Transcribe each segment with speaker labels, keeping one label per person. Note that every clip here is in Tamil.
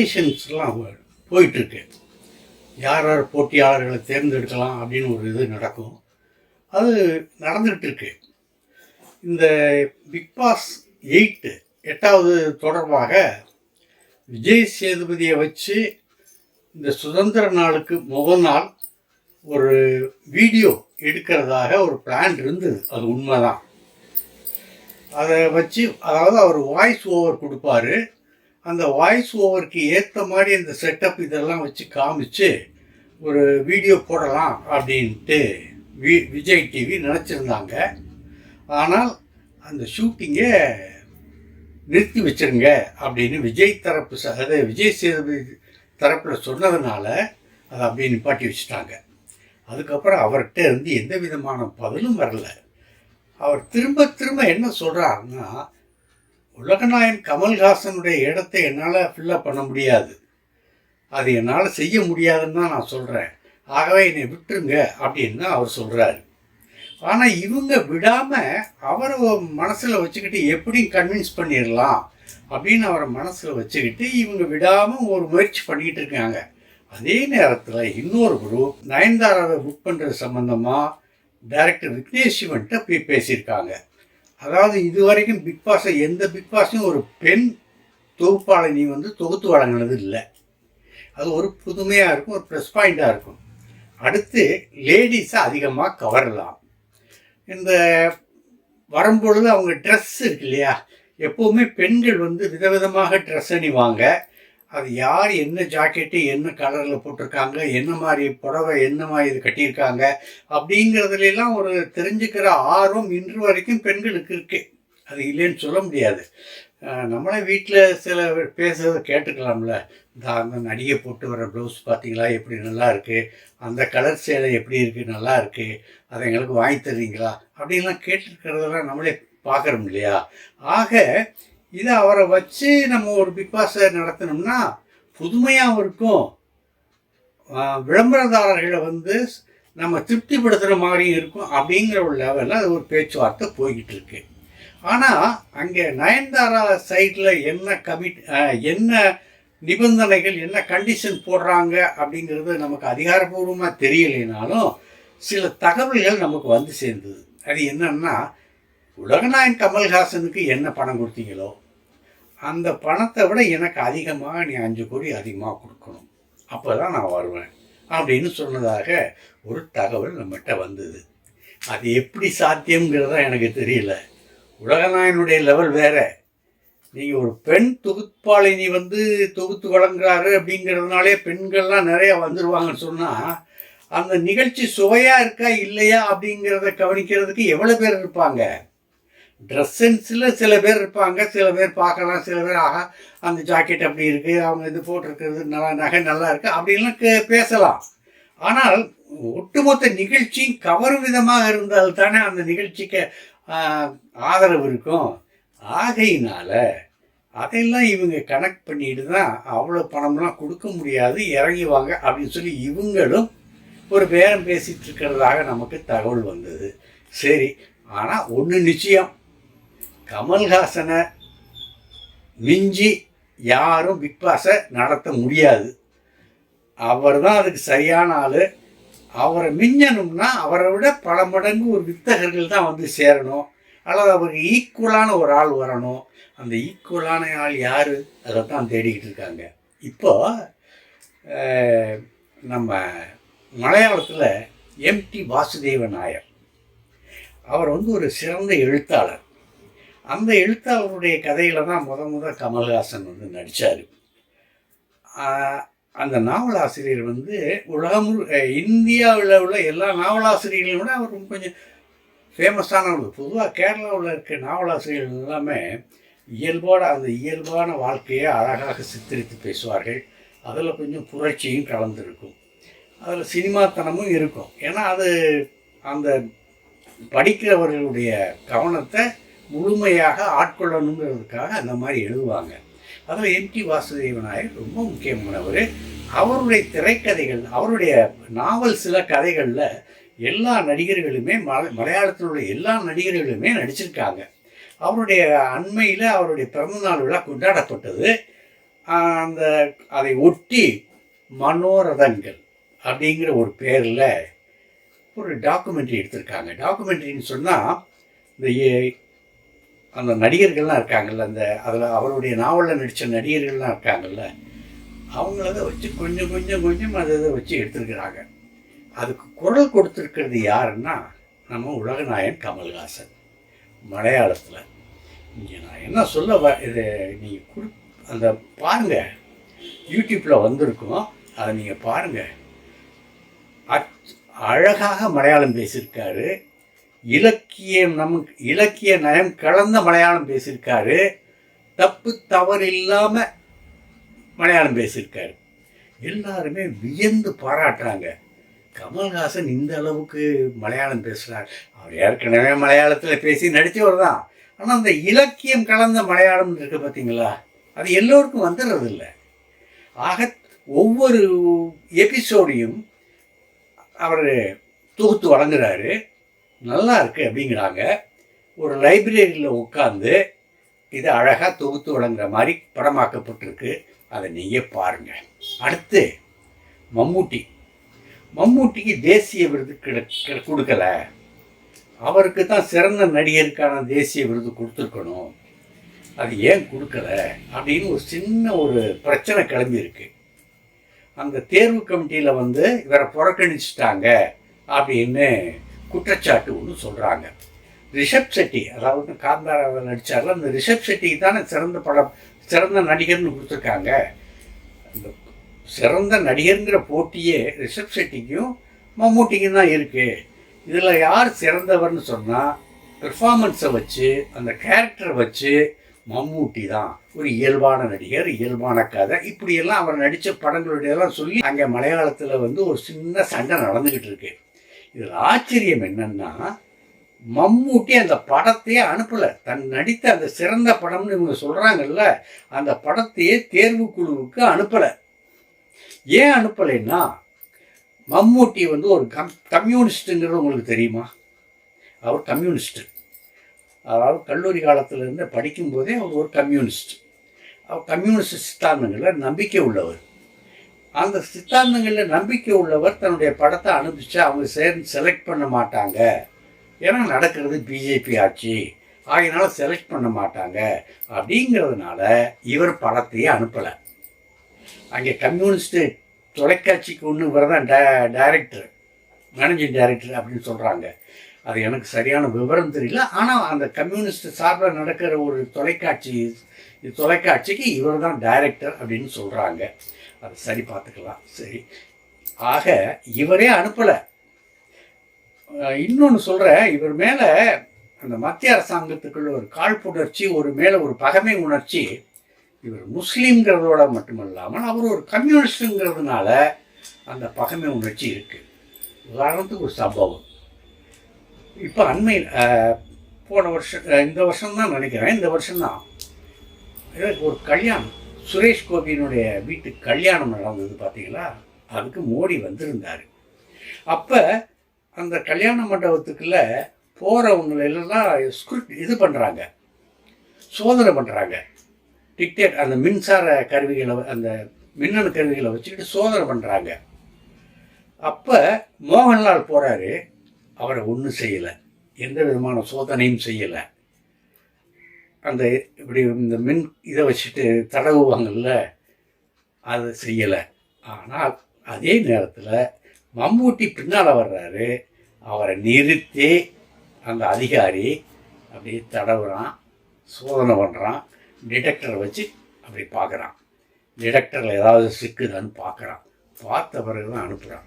Speaker 1: ஆடிஷன்ஸ்லாம் போயிட்டுருக்கு. யார் யார் போட்டியாளர்களை தேர்ந்தெடுக்கலாம் அப்படின்னு ஒரு இது நடக்கும். அது நடந்துகிட்ருக்கு இந்த பிக் பாஸ் எயிட்டு எட்டாவது தொடர்பாக விஜய் சேதுபதியை வச்சு இந்த சுதந்திர நாளுக்கு முதல் நாள் ஒரு வீடியோ எடுக்கிறதாக ஒரு பிளான் இருந்தது. அது உண்மைதான். அதை வச்சு அதாவது அவர் வாய்ஸ் ஓவர் கொடுப்பாரு. அந்த வாய்ஸ் ஓவருக்கு ஏற்ற மாதிரி அந்த செட்டப் இதெல்லாம் வச்சு காமிச்சு ஒரு வீடியோ போடலாம் அப்படின்ட்டு வி விஜய் டிவி நினச்சிருந்தாங்க. ஆனால் அந்த ஷூட்டிங்கை நிறுத்தி வச்சிருங்க அப்படின்னு விஜய் தரப்பு ச- அதாவது விஜய் சேதுபதி தரப்பில் சொன்னதுனால அதை அப்படியே நிப்பாட்டி வச்சுட்டாங்க. அதுக்கப்புறம் அவர்கிட்ட இருந்து எந்த விதமான பதிலும் வரல. அவர் திரும்ப திரும்ப என்ன சொல்கிறாருன்னா உலகநாயன் கமல்ஹாசனுடைய இடத்தை என்னால் ஃபில்லப் பண்ண முடியாது. அது என்னால் செய்ய முடியாதுன்னு தான் நான் சொல்கிறேன் ஆகவே என்னை விட்டுருங்க அப்படின்னு தான் அவர் சொல்கிறாரு ஆனால் இவங்க விடாமல் அவரை மனசில் வச்சுக்கிட்டு எப்படி கன்வின்ஸ் பண்ணிடலாம் அப்படின்னு அவரை மனசில் வச்சுக்கிட்டு இவங்க விடாமல் ஒரு முயற்சி பண்ணிக்கிட்டு இருக்காங்க. அதே நேரத்தில் இன்னொரு குரூப் நயன்தாராவை புக் பண்ணுறது சம்மந்தமாக டைரக்டர் விக்னேஷ் சிவன்கிட்ட போய் பேசியிருக்காங்க. அதாவது இது வரைக்கும் பிக் பாஸை எந்த பிக் பாஸையும் ஒரு பெண் தொகுப்பாளனி வந்து தொகுத்து வழங்கினது இல்லை. அது ஒரு புதுமையாக இருக்கும் ஒரு ப்ளஸ் பாயிண்ட்டாக இருக்கும். அடுத்து லேடிஸை அதிகமாக கவரலாம் இந்த வரும்பொழுது அவங்க ட்ரெஸ் இருக்கு இல்லையா? எப்போவுமே பெண்கள் வந்து விதவிதமாக ட்ரெஸ் அணிவாங்க. அது யார் என்ன ஜாக்கெட்டு என்ன கலரில் போட்டிருக்காங்க என்ன மாதிரி புடவை என்ன மாதிரி இது கட்டியிருக்காங்க அப்படிங்கிறதுலாம் ஒரு தெரிஞ்சுக்கிற ஆர்வம் இன்று வரைக்கும் பெண்களுக்கு இருக்குது அது இல்லைன்னு சொல்ல முடியாது. நம்மளே வீட்டில் சில பேசுறத கேட்டுக்கலாம்ல. இந்த அந்த நடிகை போட்டு வர ப்ளவுஸ் பார்த்தீங்களா? எப்படி நல்லா இருக்குது அந்த கலர் சேலை எப்படி இருக்குது நல்லா இருக்குது அதை எங்களுக்கு வாங்கி தருவீங்களா அப்படின்லாம் கேட்டுருக்கிறதெல்லாம் நம்மளே பார்க்குறோம் இல்லையா? ஆக இதை அவரை வச்சு நம்ம ஒரு பிக் பாஸை நடத்தினோம்னா புதுமையாகவும் இருக்கும். விளம்பரதாரர்களை வந்து நம்ம திருப்திப்படுத்துகிற மாதிரியும் இருக்கும் அப்படிங்கிற ஒரு லெவலில் அது ஒரு பேச்சுவார்த்தை போய்கிட்டு இருக்கு. ஆனால் அங்கே நயன்தாரா சைடில் என்ன கமிட் என்ன நிபந்தனைகள் என்ன கண்டிஷன் போடுறாங்க அப்படிங்கிறது நமக்கு அதிகாரப்பூர்வமாக தெரியலைனாலும் சில தகவல்கள் நமக்கு வந்து சேர்ந்தது. அது என்னன்னா உலகநாயன் கமல்ஹாசனுக்கு என்ன பணம் கொடுத்தீங்களோ அந்த பணத்தை விட எனக்கு அதிகமாக நீ அஞ்சு கோடி அதிகமாக கொடுக்கணும். அப்போ தான் நான் வருவேன். அப்படின்னு சொன்னதாக ஒரு தகவல் நம்மகிட்ட வந்தது. அது எப்படி சாத்தியம்ங்கிறதா எனக்கு தெரியல. உலகநாயனுடைய லெவல் வேற. நீங்கள் ஒரு பெண் தொகுப்பாளினி வந்து தொகுத்து வழங்குறாரு அப்படிங்கிறதுனாலே பெண்கள்லாம் நிறையா வந்துடுவாங்கன்னு சொன்னால் அந்த நிகழ்ச்சி சுவையாக இருக்கா இல்லையா அப்படிங்கிறத கவனிக்கிறதுக்கு எவ்வளோ பேர் இருப்பாங்க? ட்ரெஸ் சென்ஸில் சில பேர் இருப்பாங்க சில பேர் பார்க்கலாம் சில பேர் ஆகா அந்த ஜாக்கெட் அப்படி இருக்குது அவங்க இது போட்டிருக்கிறது நல்லா நகை நல்லா இருக்குது அப்படின்லாம் கே- பேசலாம். ஆனால் ஒட்டுமொத்த நிகழ்ச்சி கவரும் விதமாக இருந்தால் தானே அந்த நிகழ்ச்சிக்கு ஆதரவு இருக்கும். ஆகையினால அதையெல்லாம் இவங்க கனெக்ட் பண்ணிட்டு தான் அவ்வளோ பணம்லாம் கொடுக்க முடியாது இறங்கிவாங்க அப்படின்னு சொல்லி இவங்களும் ஒரு பேரம் பேசிகிட்டு இருக்கிறதாக நமக்கு தகவல் வந்தது. சரி ஆனால் ஒன்று நிச்சயம் கமல்ஹாசனை மிஞ்சி யாரும் பிக் பாஸை நடத்த முடியாது. அவர் தான் அதுக்கு சரியான ஆள். அவரை மிஞ்சணும்னா அவரை விட பல மடங்கு ஒரு வித்தகர்கள் தான் வந்து சேரணும். அல்லது அவருக்கு ஈக்குவலான ஒரு ஆள் வரணும். அந்த ஈக்குவலான ஆள் யார்? அதை தான் தேடிக்கிட்டு இருக்காங்க. இப்போ நம்ம மலையாளத்தில் எம்டி வாசுதேவ நாயர். அவர் வந்து ஒரு சிறந்த எழுத்தாளர். அந்த எழுத்தாளருடைய கதையில தான் முத முத கமல்ஹாசன் வந்து நடித்தார் அந்த நாவலாசிரியர் வந்து உலகம் இந்தியாவில் உள்ள எல்லா நாவலாசிரியர்களையும் விட அவர் ரொம்ப கொஞ்சம் ஃபேமஸானவர் பொதுவாக கேரளாவில் இருக்க நாவலாசிரியர்கள் எல்லாமே இயல்போட அந்த இயல்பான வாழ்க்கையை அழகாக சித்தரித்து பேசுவார்கள். அதில் கொஞ்சம் புரட்சியும் கலந்துருக்கும். அதில் சினிமாத்தனமும் இருக்கும். ஏன்னா அது அந்த படிக்கிறவர்களுடைய கவனத்தை முழுமையாக ஆட்கொள்ளணுங்கிறதுக்காக அந்த மாதிரி எழுதுவாங்க. அதில் எம்டி வாசுதேவ நாயர் ரொம்ப முக்கியமானவர். அவருடைய திரைக்கதைகள் அவருடைய நாவல் சில கதைகளில் எல்லா நடிகர்களுமே மல மலையாளத்தில் உள்ள எல்லா நடிகர்களுமே நடிச்சிருக்காங்க. அவருடைய அண்மையில் அவருடைய பிறந்தநாள் விழா கொண்டாடப்பட்டது. அந்த அதை ஒட்டி மனோரதங்கள் அப்படிங்கிற ஒரு பேரில் ஒரு டாக்குமெண்ட்ரி எடுத்திருக்காங்க. டாக்குமெண்ட்ரின்னு சொன்னால் இந்த ஏ- அந்த நடிகர்கள்லாம் இருக்காங்கல்ல அந்த அதில் அவருடைய நாவலில் நடித்த நடிகர்கள்லாம் இருக்காங்கல்ல அவங்களத வச்சு கொஞ்சம் கொஞ்சம் கொஞ்சம் அதை இதை வச்சு எடுத்திருக்கிறாங்க. அதுக்கு குரல் கொடுத்துருக்கிறது யாருன்னா நம்ம உலகநாயன் கமல்ஹாசன். மலையாளத்தில். இங்கே நான் என்ன சொல்ல வ இது நீங்கள் கொடு அந்த பாருங்கள் யூடியூப்பில் வந்திருக்கோம். அதை நீங்கள் பாருங்கள் அச்- அழகாக மலையாளம் பேசியிருக்காரு. இலக்கியம் நமக்கு இலக்கிய நயம் கலந்த மலையாளம் பேசியிருக்காரு. தப்பு தவறு இல்லாமல் மலையாளம் பேசியிருக்காரு. எல்லாருமே வியந்து பாராட்டுறாங்க. கமல்ஹாசன் இந்த அளவுக்கு மலையாளம் பேசுகிறார் அவர் ஏற்கனவே மலையாளத்தில் பேசி நடித்தவர் தான். ஆனால் அந்த இலக்கியம் கலந்த மலையாளம் இருக்கு பார்த்தீங்களா அது எல்லோருக்கும் வந்துடுறதில்ல. ஆக ஒவ்வொரு எபிசோடையும் அவர் தொகுத்து வழங்குறாரு. நல்லா இருக்குது அப்படிங்கிறாங்க. ஒரு லைப்ரரியில் உட்காந்து இது அழகாக தொகுத்து வழங்குற மாதிரி படமாக்கப்பட்டிருக்கு. அதை நீங்கள் பாருங்கள் அடுத்து மம்மூட்டி. மம்மூட்டிக்கு தேசிய விருது கிட கிட- கொடுக்கல. அவருக்கு தான் சிறந்த நடிகருக்கான தேசிய விருது கொடுத்துருக்கணும். அது ஏன் கொடுக்கல அப்படின்னு ஒரு சின்ன ஒரு பிரச்சனை கிளம்பியிருக்கு. அந்த தேர்வு கமிட்டியில் வந்து இவரை புறக்கணிச்சிட்டாங்க அப்படின்னு குற்றச்சாட்டு ஒன்று சொல்கிறாங்க ரிஷப் செட்டி அதாவது காந்தாராவில் நடித்தார்ல அந்த ரிஷப் செட்டிக்கு தானே சிறந்த படம் சிறந்த நடிகர்னு கொடுத்துருக்காங்க. அந்த சிறந்த நடிகருங்கிற போட்டியே ரிஷப் செட்டிக்கும் மம்மூட்டிக்கும் தான் இருக்குது இதில் யார் சிறந்தவர்னு சொன்னால் பெர்ஃபார்மன்ஸை வச்சு அந்த கேரக்டரை வச்சு மம்மூட்டி தான். ஒரு இயல்பான நடிகர் இயல்பான கதை. இப்படியெல்லாம் அவர் நடித்த படங்களுடையெல்லாம் சொல்லி அங்கே மலையாளத்தில் வந்து ஒரு சின்ன சண்டை நடந்துக்கிட்டு இருக்கு. இதில் ஆச்சரியம் என்னன்னா மம்மூட்டி அந்த படத்தையே அனுப்பலை. தன் நடித்த அந்த சிறந்த படம்னு இவங்க சொல்கிறாங்கல்ல அந்த படத்தையே தேர்வு குழுவுக்கு அனுப்பலை. ஏன் அனுப்பலைன்னா மம்மூட்டி வந்து ஒரு கம் கம்யூனிஸ்ட்டுங்கிறது உங்களுக்கு தெரியுமா? அவர் கம்யூனிஸ்ட்டு. அதாவது கல்லூரி காலத்திலேருந்து படிக்கும்போதே அவர் ஒரு கம்யூனிஸ்ட் அவர் கம்யூனிஸ்ட் சித்தாந்தங்களில் நம்பிக்கை உள்ளவர். அந்த சித்தாந்தங்களில் நம்பிக்கை உள்ளவர் தன்னுடைய படத்தை அனுப்பிச்சு அவங்க சேர்ந்து செலக்ட் பண்ண மாட்டாங்க. ஏன்னா நடக்கிறது பிஜேபி ஆட்சி. ஆகினால செலக்ட் பண்ண மாட்டாங்க. அப்படிங்கிறதுனால இவர் படத்தையே அனுப்பலை. அங்கே கம்யூனிஸ்ட்டு தொலைக்காட்சிக்கு ஒன்று இவர் தான் டே டைரக்டர் மேனேஜிங் டைரக்டர் அப்படின்னு சொல்கிறாங்க அது எனக்கு சரியான விவரம் தெரியல. ஆனால் அந்த கம்யூனிஸ்ட் சார்பில் நடக்கிற ஒரு தொலைக்காட்சி தொலைக்காட்சிக்கு இவர் தான் டைரக்டர் அப்படின்னு சொல்கிறாங்க அதை சரி பார்த்துக்கலாம். சரி. ஆக இவரே அனுப்பலை. இன்னொன்று சொல்கிறேன் இவர் மேலே அந்த மத்திய அரசாங்கத்துக்குள்ள ஒரு காழ்ப்புணர்ச்சி ஒரு மேலே ஒரு பகைமை உணர்ச்சி இவர் முஸ்லீம்ங்கிறதோட மட்டுமல்லாமல் அவர் ஒரு கம்யூனிஸ்ட்டுங்கிறதுனால அந்த பகைமை உணர்ச்சி இருக்குது உதாரணத்துக்கு ஒரு சம்பவம். இப்போ அண்மையில் போன வருஷம் இந்த வருஷம் தான் நினைக்கிறேன். இந்த வருஷம்தான். ஒரு கல்யாணம். சுரேஷ் கோபியினுடைய வீட்டு கல்யாணம் நடந்தது பார்த்தீங்களா? அதுக்கு மோடி வந்திருந்தார். அப்போ அந்த கல்யாண மண்டபத்துக்குள்ள போகிறவங்களெல்லாம் ஸ்கிரிப்ட் இது பண்ணுறாங்க சோதனை பண்ணுறாங்க டிக்டேட் அந்த மின்சார கருவிகளை அந்த மின்னணு கருவிகளை வச்சுக்கிட்டு சோதனை பண்ணுறாங்க அப்போ மோகன்லால் போகிறாரு அவரை ஒன்றும் செய்யலை. எந்த விதமான சோதனையும் செய்யலை. அந்த இப்படி இந்த மின் இதை வச்சுட்டு தடவுவாங்கல்ல அதை செய்யலை. ஆனால் அதே நேரத்தில் மம்மூட்டி பின்னால் வர்றாரு. அவரை நிறுத்தி அந்த அதிகாரி அப்படியே தடவுறான் சோதனை பண்ணுறான் டிடெக்டரை வச்சு அப்படி பார்க்குறான் டிடெக்டரில் ஏதாவது சிக்குதான்னு பார்க்குறான் பார்த்த பிறகு தான் அனுப்புகிறான்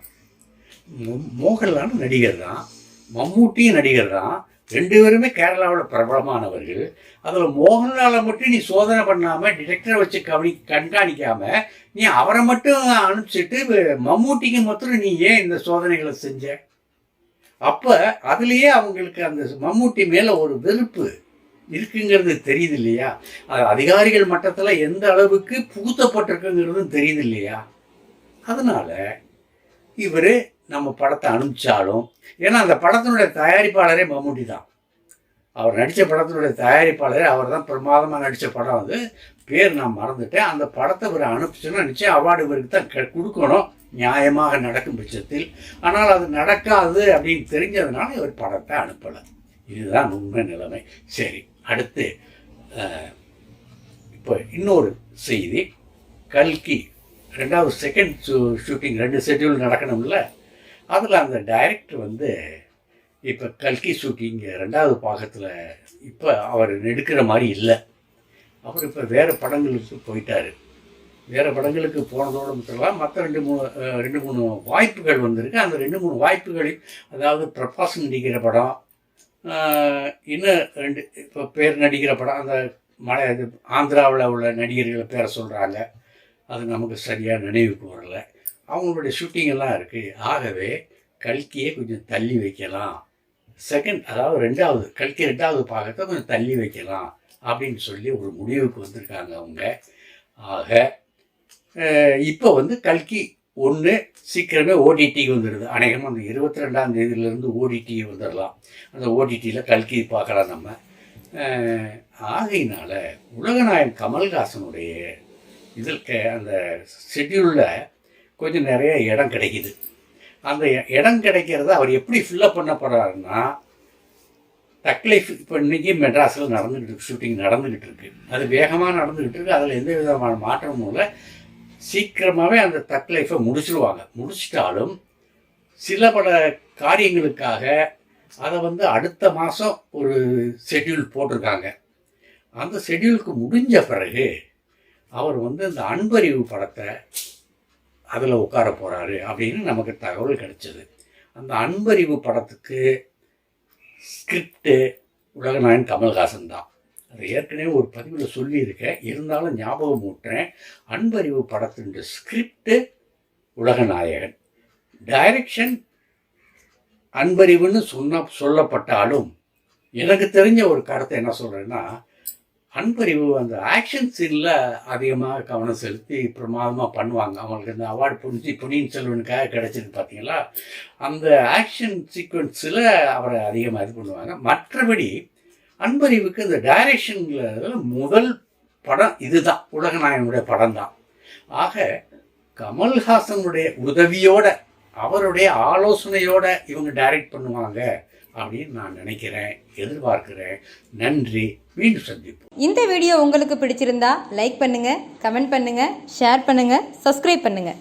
Speaker 1: மோ- மோகன்லால் நடிகர் தான் மம்மூட்டியும் நடிகர் தான் ரெண்டு பேருமே கேரளாவில் பிரபலமானவர்கள். அதில் மோகன்லாலை மட்டும் நீ சோதனை பண்ணாமல் டிடெக்டரை வச்சு கவனி கண்காணிக்காமல் நீ அவரை மட்டும் அனுப்பிச்சிட்டு மம்மூட்டிக்கு மாத்திரம் நீ ஏன் இந்த சோதனைகளை செஞ்ச? அப்போ அதுலேயே அவங்களுக்கு அந்த மம்மூட்டி மேலே ஒரு வெறுப்பு இருக்குங்கிறது தெரியுது இல்லையா அது அதிகாரிகள் மட்டத்தில் எந்த அளவுக்கு புகுத்தப்பட்டிருக்குங்கிறதும் தெரியுது இல்லையா அதனால் இவர் நம்ம படத்தை அனுப்பிச்சாலும் ஏன்னா அந்த படத்தினுடைய தயாரிப்பாளரே மம்முட்டி தான். அவர் நடித்த படத்தினுடைய தயாரிப்பாளரே அவர் தான் பிரமாதமாக நடித்த படம் அது. பேர் நான் மறந்துட்டேன். அந்த படத்தை இவர் அனுப்பிச்சுன்னா நிச்சயம் அவார்டு இவருக்கு தான் கொடுக்கணும். நியாயமாக நடக்கும் பட்சத்தில். ஆனால் அது நடக்காது அப்படின்னு தெரிஞ்சதுனால இவர் படத்தை அனுப்பலை. இதுதான் உண்மை நிலைமை. சரி அடுத்து இப்போ இன்னொரு செய்தி. கல்கி ரெண்டாவது செகண்ட் ஷூ ஷூட்டிங் ரெண்டு ஷெட்யூல் நடக்கணும்ல? அதில் அந்த டைரக்டர் வந்து இப்போ கல்கி ஷூட்டிங் ரெண்டாவது பாகத்தில் இப்போ அவர் எடுக்கிற மாதிரி இல்லை. அவர் இப்போ வேறு படங்களுக்கு போயிட்டார். வேறு படங்களுக்கு போனதோடு மட்டும் மற்ற ரெண்டு மூணு ரெண்டு மூணு வாய்ப்புகள் வந்திருக்கு. அந்த ரெண்டு மூணு வாய்ப்புகளில் அதாவது பிரபாஸ் நடிக்கிற படம் இன்னும் ரெண்டு இப்போ பேர் நடிக்கிற படம் அந்த மலை இது ஆந்திராவில் உள்ள நடிகர்களை பேரை சொல்கிறாங்க அது நமக்கு சரியாக நினைவுக்கு வரலை. அவங்களுடைய ஷூட்டிங் எல்லாம் இருக்குது ஆகவே கல்கியை கொஞ்சம் தள்ளி வைக்கலாம். செகண்ட் அதாவது ரெண்டாவது கல்கி ரெண்டாவது பாகத்தை கொஞ்சம் தள்ளி வைக்கலாம் அப்படின்னு சொல்லி ஒரு முடிவுக்கு வந்திருக்காங்க அவங்க. ஆக இப்போ வந்து கல்கி ஒன்று சீக்கிரமே ஓடிடிக்கு வந்துடுது அநேகமாக அந்த இருபத்தி ரெண்டாம் தேதியிலேருந்து ஓடிடி வந்துடலாம் அந்த ஓடிடியில் கல்கி பார்க்கலாம் நம்ம. ஆகையினால உலகநாயகன் கமல்ஹாசனுடைய இதில் அந்த ஷெட்யூலில் கொஞ்சம் நிறைய இடம் கிடைக்குது. அந்த இடம் கிடைக்கிறத அவர் எப்படி ஃபில்லப் பண்ண போகிறாருன்னா தக்லைஃப் இப்போ இன்றைக்கி மெட்ராஸில் நடந்துக்கிட்டு இருக்கு ஷூட்டிங் நடந்துக்கிட்டு இருக்கு. அது வேகமாக நடந்துக்கிட்டு இருக்கு. அதில் எந்த விதமான மாற்றமும் இல்லை. சீக்கிரமாகவே அந்த தக்லைஃபை முடிச்சிடுவாங்க முடிச்சிட்டாலும் சில பல காரியங்களுக்காக அதை வந்து அடுத்த மாதம் ஒரு ஷெட்யூல் போட்டிருக்காங்க. அந்த ஷெட்யூலுக்கு முடிஞ்ச பிறகு அவர் வந்து இந்த அன்பறிவு படத்தை அதில் உட்கார போகிறாரு அப்படின்னு நமக்கு தகவல் கிடைச்சது. அந்த அன்பறிவு படத்துக்கு ஸ்கிரிப்டு உலகநாயன் கமல்ஹாசன் தான். அது ஏற்கனவே ஒரு பதிவில் சொல்லியிருக்கேன். இருந்தாலும் ஞாபகம் ஊட்டுறேன். அன்பறிவு படத்தின் ஸ்கிரிப்டு உலகநாயகன் டைரக்ஷன் அன்பறிவுன்னு சொன்ன சொல்லப்பட்டாலும் எனக்கு தெரிஞ்ச ஒரு கருத்தை என்ன சொல்கிறேன்னா அன்பறிவு அந்த ஆக்ஷன் சீனில் அதிகமாக கவனம் செலுத்தி பிரமாதமாக பண்ணுவாங்க. அவங்களுக்கு இந்த அவார்டு புரிஞ்சு பொன்னியின் செல்வனுக்காக கிடைச்சது பார்த்தீங்களா? அந்த ஆக்ஷன் சீக்வன்ஸில் அவரை அதிகமாக இது பண்ணுவாங்க. மற்றபடி அன்பறிவுக்கு இந்த டைரக்ஷனில் முதல் படம் இதுதான். உலகநாயகனுடைய படம் தான். ஆக கமல்ஹாசனுடைய உதவியோட அவருடைய ஆலோசனையோட இவங்க டைரக்ட் பண்ணுவாங்க. அப்படின்னு நான் நினைக்கிறேன் எதிர்பார்க்கிறேன். நன்றி. மீண்டும் சந்திப்போம்.
Speaker 2: இந்த வீடியோ உங்களுக்கு பிடிச்சிருந்தா லைக் பண்ணுங்க கமெண்ட் பண்ணுங்க ஷேர் பண்ணுங்க சப்ஸ்கிரைப் பண்ணுங்க.